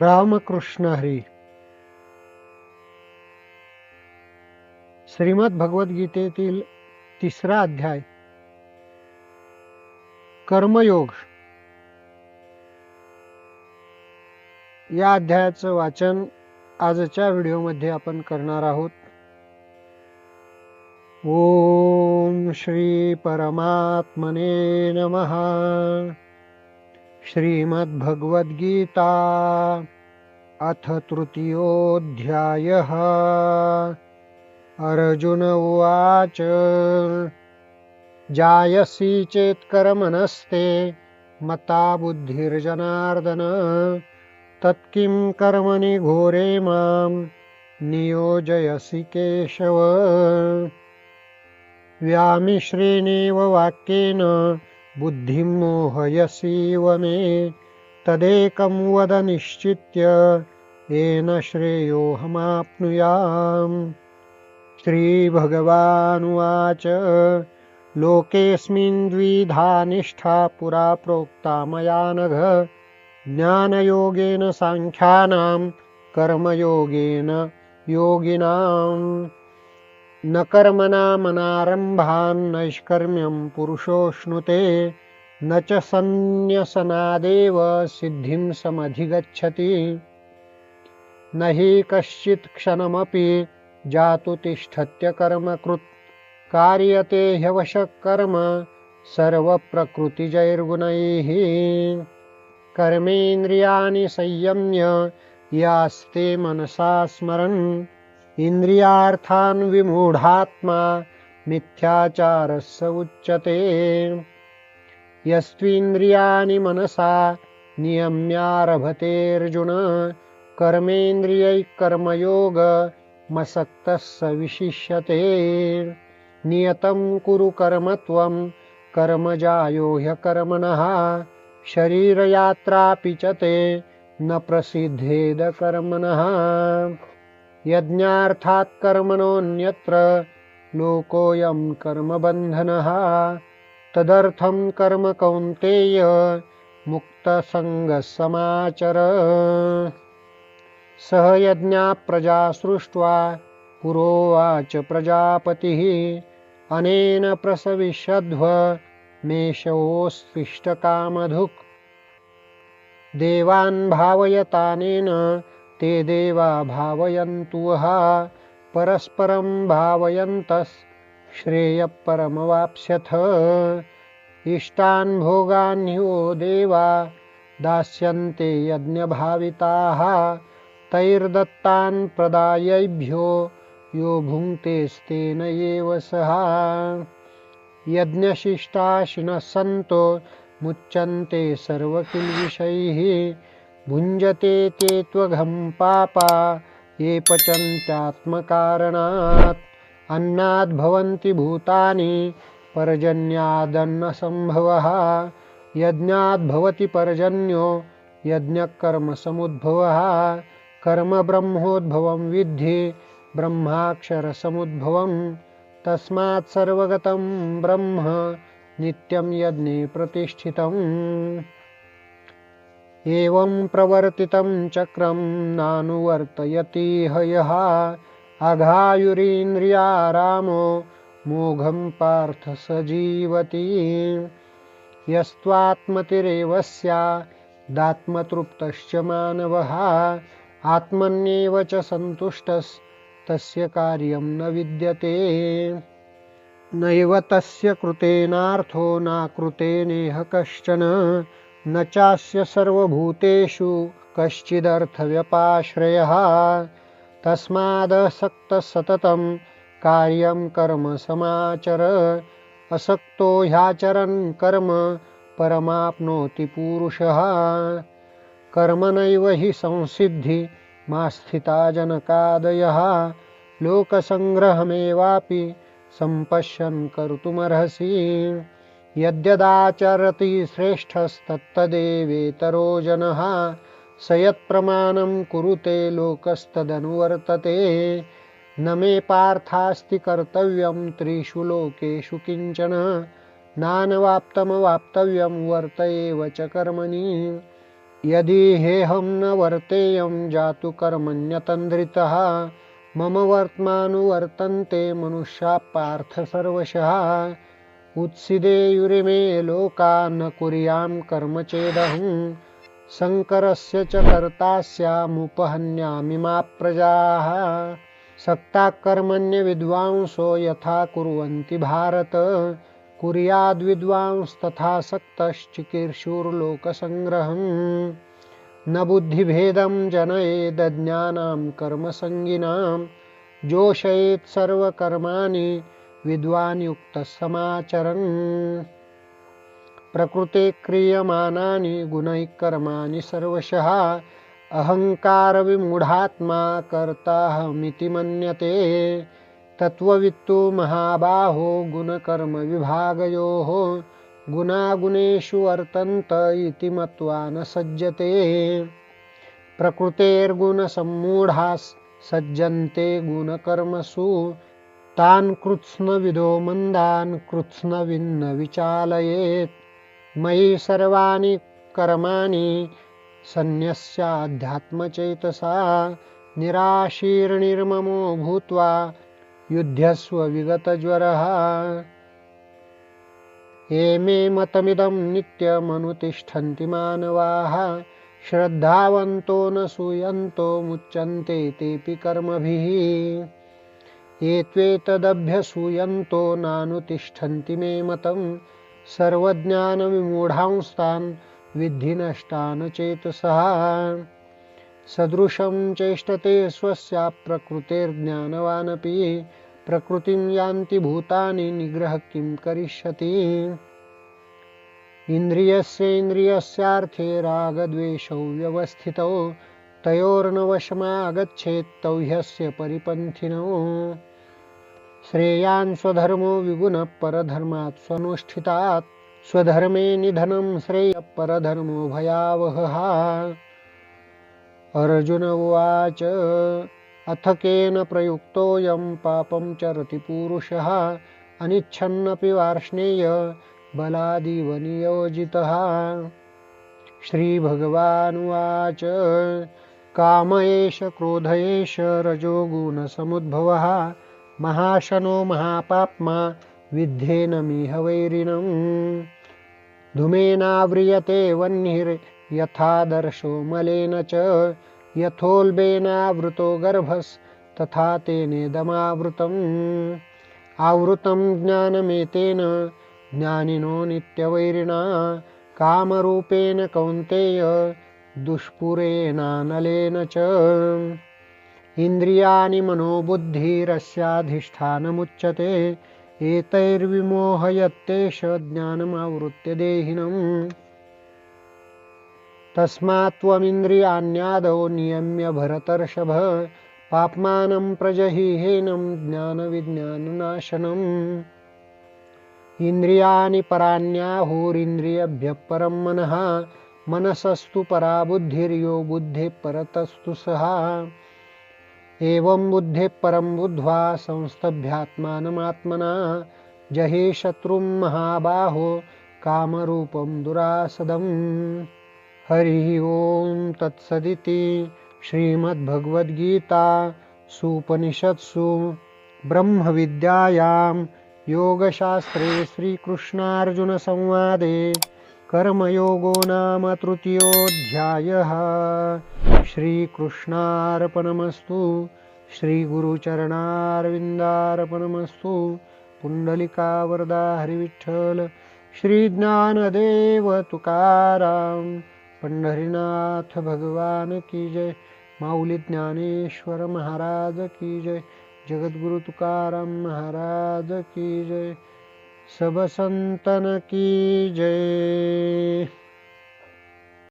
रामकृष्ण हरी. श्रीमद भगवद्गीतेतील तिसरा अध्याय. कर्मयोग. या अध्यायाचं वाचन आजच्या व्हिडिओमध्ये आपण करणार आहोत. ओम श्री परमात्मने नमहा श्रीमद्भगवद्गीता अथ तृतीयोऽध्यायः। अर्जुन उवाच, जायसि चेत् कर्मणस्ते, मता बुद्धिर्जनार्दन, तत्किं कर्मणि घोरे माँ, नियोजयसि केशव। व्यामिश्रेणेव वाक्येन बुद्धिं मोहयसीव मे तदेकं वद निश्चित्य, येन श्रेयोऽहमाप्नुयाम्। श्रीभगवानुवाच, लोकेऽस्मिन् द्विधा निष्ठा पुरा प्रोक्ता मया नघ। ज्ञानयोगेन साङ्ख्यानां कर्मयोगेन योगिनाम्। न कर्मणामनारम्भान् नैष्कर्म्यं पुरुषोऽश्नुते न च सन्न्यसनादेव सिद्धिं समधिगच्छति। न हि कश्चित् क्षणमपि जातु तिष्ठत्य कार्यते ह्यवशः कर्म, सर्वप्रकृतिजैर्गुणैः। कर्मेन्द्रियाणि संयम्य यास्ते मनसा स्मरन् इन्द्रियार्थान् विमूढात्मा मिथ्याचारः स उच्यते। यस्त्विन्द्रियाणि मनसा नियम्यारभतेऽर्जुन, कर्मेन्द्रियैः कर्मयोग मसक्तः स विशिष्यते। नियतं कुरु कर्म त्वं कर्मजायो ह्यकर्मणः शरीरयात्रापि च न प्रसिद्धेद कर्मणः। यज्ञार्थात् कर्मणोऽन्यत्र लोकोऽयं कर्मबन्धनः। तदर्थं कर्म कौन्तेय मुक्तसङ्गः समाचर सह यज्ञा प्रजा सृष्ट्वा पुरोवाच प्रजापतिः। अनेन प्रसविष्यध्व मेषोऽस्विष्टकामधुक् देवान् भावयतानेन ते देवा भावयन्तु वः परस्परं भावयन्तः श्रेयःपरमवाप्स्यथ इष्टान् भोगान् ह्यो देवा, दास्यन्ते यज्ञभाविताः। तैर्दत्तान् प्रदायैभ्यो, यो भुङ्क्तेस्तेन एव सः। यज्ञशिष्टाशिनः सन्तो, मुच्यन्ते सर्वकिल्बिषैः। भुञ्जते ते त्वघं पापा, ये पचन्त्यात्मकारणात्। अन्नाद् भवन्ति भूतानि, पर्जन्यादन्नसम्भवः। यज्ञाद् भवति पर्जन्यो, यज्ञकर्मसमुद्भवः। कर्म ब्रह्मोद्भवं विद्धि ब्रह्माक्षरसमुद्भवं तस्मात् सर्वगतं ब्रह्म, नित्यं यज्ञे प्रतिष्ठितम्। एवं प्रवर्तितं चक्रं नानुवर्तयतीह यः अघायुरीन्द्रियारामो मोघं पार्थ स जीवति यस्त्वात्मतिरेव स्यादात्मतृप्तश्च मानवः। आत्मन्येव च सन्तुष्टस्तस्य कार्यं न विद्यते। नैव तस्य कृतेनार्थो नाकृतेनेह कश्चन। न चास्य सर्वभूतेषु कश्चिदर्थव्यपाश्रयः। तस्मादसक्तः सततं कार्यं कर्म समाचर, असक्तो ह्याचरन् कर्म परमाप्नोति पूरुषः। कर्मणैव हि संसिद्धि मा स्थिता जनकादयः। लोकसङ्ग्रहमेवापि कर्तुमर्हसि। यद्यदाचरति श्रेष्ठस्तत्तदेवेतरो जनः, स यत्प्रमाणं कुरुते लोकस्तदनुवर्तते। न मे पार्थास्ति कर्तव्यं त्रिषु लोकेषु किंचन, नानवाप्तमवाप्तव्यं वर्त एव च कर्मणि। यदि हेहं न वर्तेयं जातु कर्मण्यतन्द्रितः, मम वर्त्मानुवर्तन्ते मनुष्या पार्थ सर्वशः। उत्सिदेयुरिमे लोका न कुर्यां कर्म चेदहं। शङ्करस्य च कर्ता स्यामुपहन्यामि मा प्रजाः। सक्ता कर्मण्यविद्वांसो यथा कुर्वन्ति भारत। कुर्याद्विद्वांस्तथा सक्तश्चिकीर्षुर्लोकसङ्ग्रहम् न बुद्धिभेदं जनयेदज्ञानां कर्मसङ्गिनां। जोषयेत् सर्वकर्माणि विद्वान् युक्तसमाचरन् प्रकृते क्रियमाणानि गुणैः कर्माणि सर्वशः। अहङ्कारविमूढात्मा कर्ताहमिति मन्यते। तत्त्ववित्तु महाबाहो गुणकर्मविभागयोः। गुणागुणेषु वर्तन्त इति मत्वा न सज्जते। प्रकृतेर्गुणसम्मूढाः सज्जन्ते गुणकर्मसु। तान् कृत्स्नविदो मन्दान् कृत्स्नविन्न विचालयेत्। मयि सर्वाणि कर्माणि सन्न्यस्याध्यात्मचेतसा निराशीर्निर्ममो भूत्वा युध्यस्व विगतज्वरः। एमे मतमिदं नित्यमनुतिष्ठन्ति मानवाः। श्रद्धावन्तो न सूयन्तो मुच्यन्ते तेऽपि कर्मभिः। एत्वेतदभ्यसूयन्तो नानुतिष्ठन्ति मे मतं सर्वज्ञानविमूढांस्तान् विद्धि नष्टान् चेतसः। सदृशं चेष्टते स्वस्या प्रकृतेर्ज्ञानवानपि। प्रकृतिं यान्ति भूतानि, निग्रह किं करिष्यति? इन्द्रियस्येन्द्रियस्यार्थे रागद्वेषौ व्यवस्थितौ तयोर्नवशमागच्छेत् तौ ह्यस्य परिपन्थिनौ। श्रेयान् स्वधर्मो विगुणः परधर्मात् स्वनुष्ठितात्। स्वधर्मे निधनं श्रेयः परधर्मो भयावहः। अर्जुन उवाच, अथ केन प्रयुक्तोऽयं पापं चरति पूरुषः अनिच्छन्नपि वार्ष्णेय बलादिव नियोजितः। श्रीभगवानुवाच काम एष, क्रोध एष, रजोगुणसमुद्भवः। महाशनो महापाप्मा विद्धेनमिह वैरिणम्। धूमेनाव्रियते वह्निर्यथादर्शो मलेन च। यथोल्बेनावृतो गर्भस्तथा तेनेदमावृतम् आवृतं ज्ञानमेतेन, ज्ञानिनो नित्यवैरिणा। कामरूपेण कौन्तेय दुष्पुरेणानलेन च। इन्द्रियाणि मनोबुद्धिरस्याधिष्ठानमुच्यते, एतैर्विमोहयत्तेष ज्ञानमावृत्य देहिनम्। तस्मात् नियम्य भरतर्षभ, पाप्मानं प्रजहिहेनं ज्ञानविज्ञाननाशनम्। इन्द्रियाणि पराण्याहुरिन्द्रियभ्यः परं मनः, मनसस्तु परा बुद्धिर्यो बुद्धेः परतस्तु सः। एवं बुद्धेः परं बुद्ध्वा संस्तभ्यात्मानमात्मना। जहे शत्रु महाबाहो, कामरूपं दुरासदम्। हरि ॐ तत्सदिति श्रीमद्भगवद्गीता सुपनिषत्सु। ब्रह्मविद्यायां योगशास्त्रे श्रीकृष्णार्जुनसंवादे। कर्मयोगो नाम तृतीयोऽध्यायः। श्रीकृष्णार्पणमस्तु श्रीगुरुचरणारविन्दार्पणमस्तु पुण्डलिकावरदा हरिविठ्ठल श्रीज्ञानदेव तुकाराम पंढरीनाथ भगवान की जय माऊली ज्ञानेश्वर महाराज की जय जगद्गुरु तुकाराम महाराज की जय। सब संतन की जय।